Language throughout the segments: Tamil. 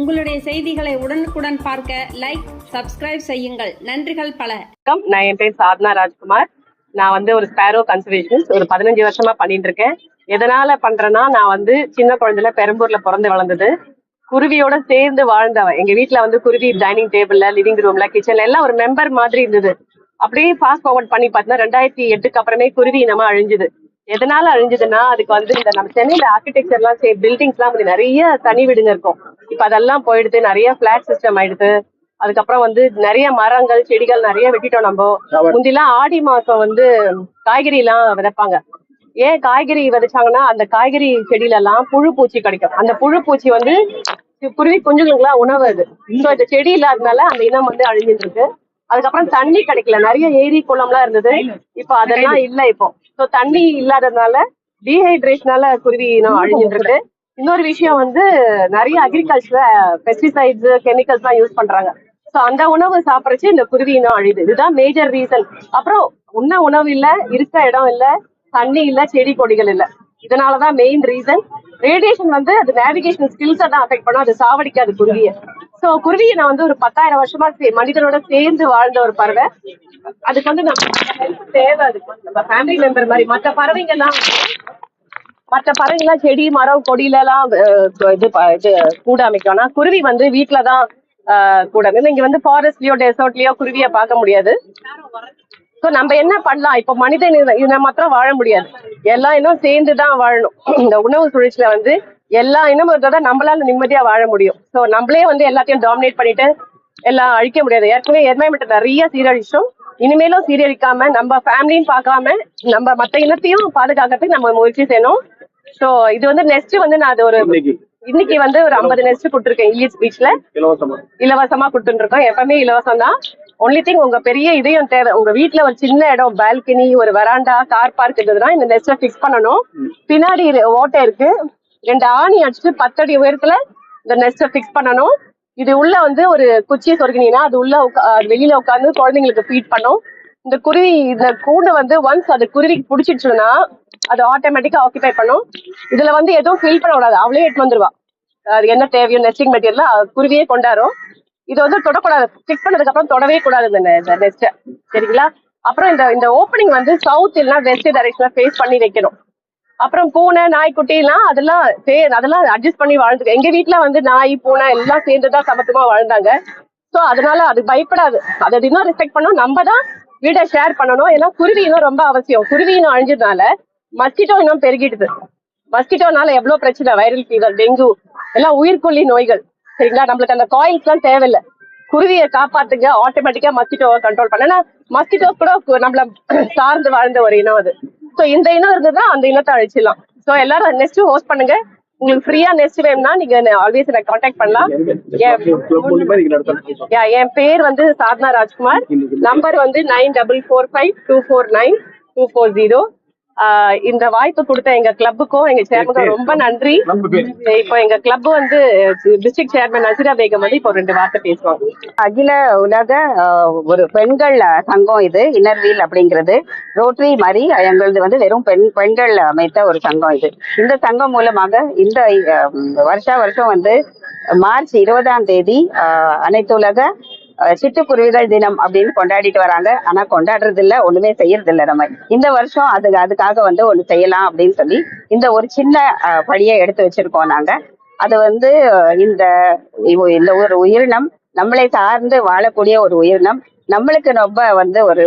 உங்களுடைய செய்திகளை உடனுக்குடன் பார்க்க லைக் சப்ஸ்கிரைப் செய்யுங்கள். நன்றிகள் பல. வணக்கம். நான் என் பேர் சாதனா ராஜ்குமார். நான் வந்து ஒரு ஸ்பேரோ கன்சர்வேஷனிஸ்ட் ஒரு பதினஞ்சு வருஷமா பண்ணிட்டு இருக்கேன் எதனால பண்றேன்னா நான் வந்து சின்ன குழந்தைல பெரம்பூர்ல பிறந்து வளர்ந்தது. குருவியோட சேர்ந்து வாழ்ந்தவன். எங்க வீட்ல வந்து குருவி டைனிங் டேபிள்ல லிவிங் ரூம்ல கிச்சன்ல எல்லாம் ஒரு மெம்பர் மாதிரி இருந்தது. அப்படியே ஃபாஸ்ட் ஃபார்வர்ட் பண்ணி பார்த்தீங்கன்னா ரெண்டாயிரத்தி எட்டுக்கு அப்புறமே குருவி நம்ம அழிஞ்சுது. எதனால அழிஞ்சதுன்னா அதுக்கு வந்து இந்த நம்ம சென்னையில ஆர்கிடெக்சர் எல்லாம் சே பில்டிங்ஸ் எல்லாம் வந்து நிறைய தனி வீடுங்க இருக்கும். இப்ப அதெல்லாம் போயிடுது நிறைய பிளாட் சிஸ்டம் ஆயிடுது அதுக்கப்புறம் வந்து நிறைய மரங்கள் செடிகள் நிறைய வெட்டிட்டோம் நம்ம. முந்திலாம் ஆடி மாசம் வந்து காய்கறி எல்லாம் விதைப்பாங்க. ஏன் காய்கறி விதைச்சாங்கன்னா அந்த காய்கறி செடியில எல்லாம் புழு பூச்சி கிடைக்கும். அந்த புழு பூச்சி வந்து குருவி குஞ்சுகளுக்குலாம் உணவு அது. ஸோ இந்த செடி இல்லாதனால அந்த இனம் வந்து அழிஞ்சிட்டு இருக்கு. அதுக்கப்புறம் தண்ணி கிடைக்கல. நிறைய ஏரி குளம்லாம் இருந்தது. இப்போ அதெல்லாம் இல்ல இப்போ. ஸோ தண்ணி இல்லாததுனால டீஹைட்ரேஷனால குருவி இனம் அழிஞ்சிட்டு இருக்கு இன்னொரு விஷயம் வந்து நிறைய அக்ரிகல்ச்சர்ல பெஸ்டிசைட்ஸ் கெமிக்கல்ஸ் எல்லாம் யூஸ் பண்றாங்க. சோ அந்த உணவு சாப்பிடுறச்சு இந்த குருவி இனம் அழியுது. இதுதான் மேஜர் ரீசன் அப்புறம் உண்ண உணவு இல்ல இருக்க இடம் இல்ல தண்ணி இல்ல செடி கொடிகள் இல்ல. இதனாலதான் மெயின் ரீசன் ரேடியேஷன் வந்து அது நேவிகேஷன் ஸ்கில்ஸை தான் அஃபெக்ட் பண்ணும். அது சாவடிக்காது குருவியை. சோ குருவியை நான் வந்து ஒரு பத்தாயிரம் வருஷமா மனிதனோட சேர்ந்து வாழ்ந்த ஒரு பறவை. அதுக்கு வந்து நம்ம தேவை அதுக்கு. நம்ம ஃபேமிலி மெம்பர் மாதிரி. மற்ற பறவைங்க எல்லாம் மற்ற பறவைங்களாம் செடி மரம் கொடியில எல்லாம் இது இது கூட அமைக்கும். ஆனா குருவி வந்து வீட்டுலதான் ஆஹ், கூட இங்க வந்து ஃபாரஸ்ட்லயோ டெசர்ட்லயோ குருவியை பார்க்க முடியாது. சோ நம்ம என்ன பண்ணலாம்? இப்ப மனிதன் இதை மாத்திரம் வாழ முடியாது. எல்லா இன்னும் சேர்ந்து தான் வாழணும். இந்த உணவு சுழற்சியில வந்து எல்லா தான் நம்மளால நிம்மதியா வாழ முடியும். சோ நம்மளே வந்து எல்லாத்தையும் டாமினேட் பண்ணிட்டு எல்லாம் அழிக்க முடியாது. ஏற்கனவே என்வாயன்மெண்ட் நிறைய சீரழிச்சோம். இனிமேலும் சீரழிக்காம நம்ம ஃபேமிலியும் பார்க்காம நம்ம மத்த இனத்தையும் பாதுகாக்கிறதுக்கு நம்ம முயற்சி செய்யணும். சோ இது வந்து நெக்ஸ்ட் வந்து நான் அது ஒரு இன்னைக்கு. வந்து ஒரு 50 நெக்ஸ்ட் கொடுத்துருக்கேன் இஎஸ் பீச்ல இலவசமா. இருக்கோம் எப்பவுமே இலவசம் தான் ஒன்லி திங் உங்க பெரிய இதயம் தேவை உங்க வீட்ல ஒரு சின்ன இடம் பால்கனி ஒரு வராண்டா கார் பார்க் இருந்ததுன்னா இந்த நெஸ்ட ஃபிக்ஸ் பண்ணணும். பின்னாடி ஓட்டை இருக்கு. ரெண்டு ஆணி அடிச்சு பத்தடி உயரத்துல இந்த நெஸ்ட ஃபிக்ஸ் பண்ணணும். இது உள்ள வந்து ஒரு குச்சியை சொருகினீங்கன்னா அது உள்ள உட்கா வெளியில உட்காந்து குழந்தைங்களுக்கு ஃபீட் பண்ணும். இந்த குருவி இந்த கூண்டு வந்து ஒன்ஸ் அது குருவிக்கு பிடிச்சிடுச்சுன்னா அது ஆட்டோமேட்டிக்கா ஆக்கிபை பண்ணும். இதுல வந்து எதுவும் ஃபில் பண்ண கூடாது அவளே எடுத்து வந்துருவா. அது என்ன தேவையோ நெஸ்டிங் மெட்டீரியல் குருவியே கொண்டாரும் இது வந்து தொடக்கூடாது. ஃபிக்ஸ் பண்ணதுக்கு அப்புறம் தொடவே கூடாது இந்த நெஸ்ட் சரிங்களா? அப்புறம் இந்த இந்த ஓப்பனிங் வந்து சவுத் இல்லைன்னா வெஸ்ட் டைரக்ஷன்ல ஃபேஸ் பண்ணி வைக்கணும். அப்புறம் பூனை நாய்க்குட்டி எல்லாம் அதெல்லாம் சே அதெல்லாம் அட்ஜஸ்ட் பண்ணி வாழ்ந்துக்க. எங்க வீட்டுல வந்து நாய் பூனை எல்லாம் சேர்ந்து தான் சமத்துவமா வாழ்ந்தாங்க. சோ அதனால அது பயப்படாது. அதை இன்னும் ரெஸ்பெக்ட் பண்ணணும். நம்ம தான் வீடை ஷேர் பண்ணணும். ஏன்னா குருவி இன்னும் ரொம்ப அவசியம். குருவி இன்னும் அழிஞ்சதுனால மஸ்கிட்டோ இன்னும் பெருகிடுது. மஸ்கிட்டோனால எவ்வளவு பிரச்சனை? வைரல் ஃபீவர் டெங்கு எல்லாம் உயிர்கொல்லி நோய்கள். சரிங்களா? நம்மளுக்கு அந்த காயில்ஸ் எல்லாம் தேவையில்லை. குருவியை காப்பாத்துங்க. ஆட்டோமேட்டிக்கா மஸ்கிட்டோவை கண்ட்ரோல் பண்ண. மஸ்கிட்டோ மஸ்கிட்டோஸ் கூட நம்மள சார்ந்து வாழ்ந்த ஒரு இனம் அது. சோ இந்த இனம் இருந்ததுன்னா அந்த இனத்தை அழிச்சிடலாம். சோ எல்லாரும் நெக்ஸ்ட் ஹோஸ்ட் பண்ணுங்க. உங்களுக்கு ஃப்ரீயா நெக்ஸ்ட் வேணும்னா நீங்க ஆல்வேஸ் எனக்கு காண்டாக்ட் பண்ணலாம். என் பேர் வந்து சாதனா ராஜ்குமார். நம்பர் வந்து nine double four five two four nine two four zero இந்த வாய்ப்பு கொடுத்த எங்க கிளப்புக்கும் எங்க சேர்மனுக்கும் ரொம்ப நன்றி. இப்போ எங்க கிளப் வந்து டிஸ்ட்ரிக்ட் சேர்மன் நசிரா பேகம் வந்து இப்போ ரெண்டு வார்த்தை பேசுவாங்க. அகில உலக ஒரு பெண்கள் சங்கம் இது இன்னர்வீல் அப்படிங்கிறது. ரோட்டரி மாதிரி எங்களது வந்து வெறும் பெண் பெண்கள் அமைத்த ஒரு சங்கம் இது. இந்த சங்கம் மூலமாக இந்த வருஷா வருஷம் வந்து மார்ச் இருபதாம் தேதி அனைத்து உலக சிட்டுக்குருவிகள் தினம் அப்படின்னு கொண்டாடிட்டு வராங்க. ஆனா கொண்டாடுறது இல்ல ஒண்ணுமே செய்யறது இல்ல நம்ம. இந்த வருஷம் அது அதுக்காக வந்து ஒண்ணு செய்யலாம் அப்படின்னு சொல்லி இந்த ஒரு சின்ன பழியை எடுத்து வச்சிருக்கோம் நாங்க. அது வந்து இந்த இந்த ஒரு உயிரினம் நம்மளை சார்ந்து வாழக்கூடிய ஒரு உயிரினம். நம்மளுக்கு ரொம்ப வந்து ஒரு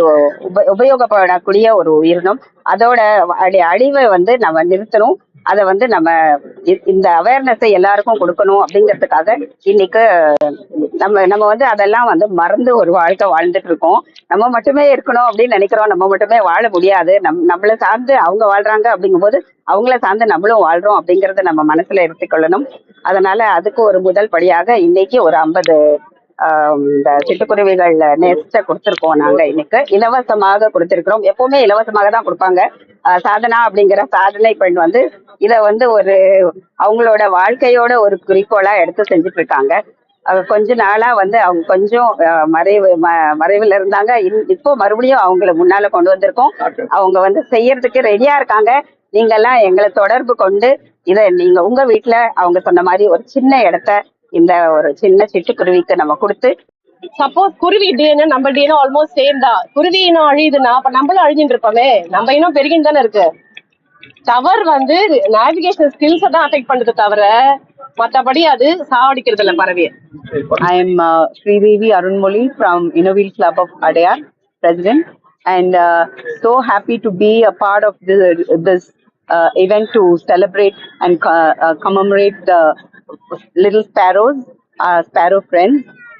உப உபயோகப்படக்கூடிய ஒரு உயிரினம். அதோட அழிவை வந்து நம்ம நிறுத்தணும். அதை வந்து நம்ம இந்த அவேர்னஸை எல்லாருக்கும் கொடுக்கணும் அப்படிங்கிறதுக்காக இன்னைக்கு நம்ம நம்ம வந்து அதெல்லாம் வந்து மறந்து ஒரு வாழ்க்கை வாழ்ந்துட்டு இருக்கோம். நம்ம மட்டுமே இருக்கணும் அப்படின்னு நினைக்கிறோம். நம்ம மட்டுமே வாழ முடியாது. நம் நம்மளை சார்ந்து அவங்க வாழ்றாங்க அப்படிங்கும்போது அவங்கள சார்ந்து நம்மளும் வாழ்றோம் அப்படிங்கறத நம்ம மனசுல எடுத்துக்கொள்ளணும். அதனால அதுக்கு ஒரு முதல் படியாக இன்னைக்கு ஒரு ஐம்பது இந்த சிட்டுக்குருவிகள் நெஸ்ட கொடுத்துருக்கோம் நாங்க இன்னைக்கு. இலவசமாக கொடுத்திருக்கிறோம். எப்பவுமே இலவசமாக தான் கொடுப்பாங்க. சாதனா அப்படிங்கிற சாதனை பெண் வந்து இத வந்து ஒரு அவங்களோட வாழ்க்கையோட ஒரு குறிக்கோளா எடுத்து செஞ்சுட்டு இருக்காங்க கொஞ்ச நாளா வந்து அவங்க கொஞ்சம் மறைவு ம- மறைவுல இருந்தாங்க. இன்- இப்போ மறுபடியும் அவங்கள முன்னால கொண்டு வந்திருக்கோம். அவங்க வந்து செய்யறதுக்கு ரெடியா இருக்காங்க. நீங்க எல்லாம் எங்களை தொடர்பு கொண்டு இத நீங்க உங்க வீட்டுல அவங்க சொன்ன மாதிரி ஒரு சின்ன இடத்த இந்த ஒரு சின்ன சிட்டுக்குருவிக்கு நம்ம கொடுத்து சப்போஸ் குருவி டிஎன்ஏ நம்ம டிஎன்ஏ ஆல்மோஸ்ட் சேம் தான் குருவி இனம் அழியுதுன்னா அப்ப நம்மளும் அழிஞ்சுட்டு இருப்போமே நம்ம இன்னும் பெருகின்னு தானே இருக்கு டவர் வந்து நேவிகேஷன் ஸ்கில்ஸை தான் அஃபெக்ட் பண்ணுது தவிர மற்றபடி அது சாவடிக்கிறது இல்லை பறவையை I am Sridevi Arunmozhi from Inner Wheel club of Adyar president and uh, so happy to be a part of this, this uh, event to celebrate and uh, commemorate the little.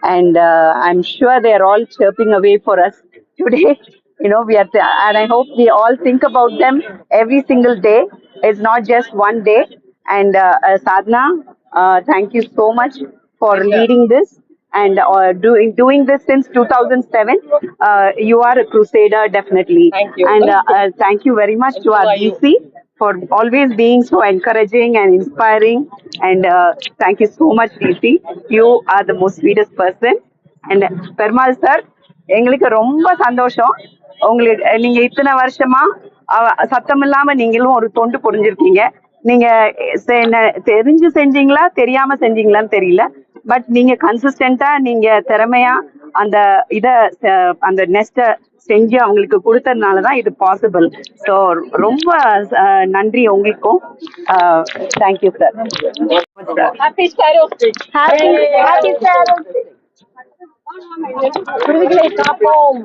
And uh, I'm sure they are all chirping away for us today. You know, we are, th- and I hope we all think about them every single day. It's not just one day. And uh, uh, Sadhna, uh, thank you so much for leading this and uh, doing doing this since 2007. Uh, you are a crusader, definitely. Thank you. And uh, uh, thank you very much to our DC for always being so encouraging and inspiring. And uh, thank you so much, DC. You are the most sweetest person. And Perumal sir எங்களுக்கு ரொம்ப சந்தோஷம் உங்களுக்கு நீங்க இத்தனை வருஷமா சத்தம் இல்லாம நீங்களும் ஒரு தொண்டு புரிஞ்சிருக்கீங்க நீங்க தெரிஞ்சு செஞ்சீங்களா தெரியாம செஞ்சீங்களான்னு தெரியல பட் நீங்க கன்சிஸ்டண்டா நீங்க திறமையா அந்த இத அந்த நெஸ்ட செஞ்சு அவங்களுக்கு கொடுத்ததுனால தான் இது பாசிபிள் ஸோ ரொம்ப நன்றி உங்களுக்கும். Thank you sir sparrow happy sparrow குருவிகளை காப்போம்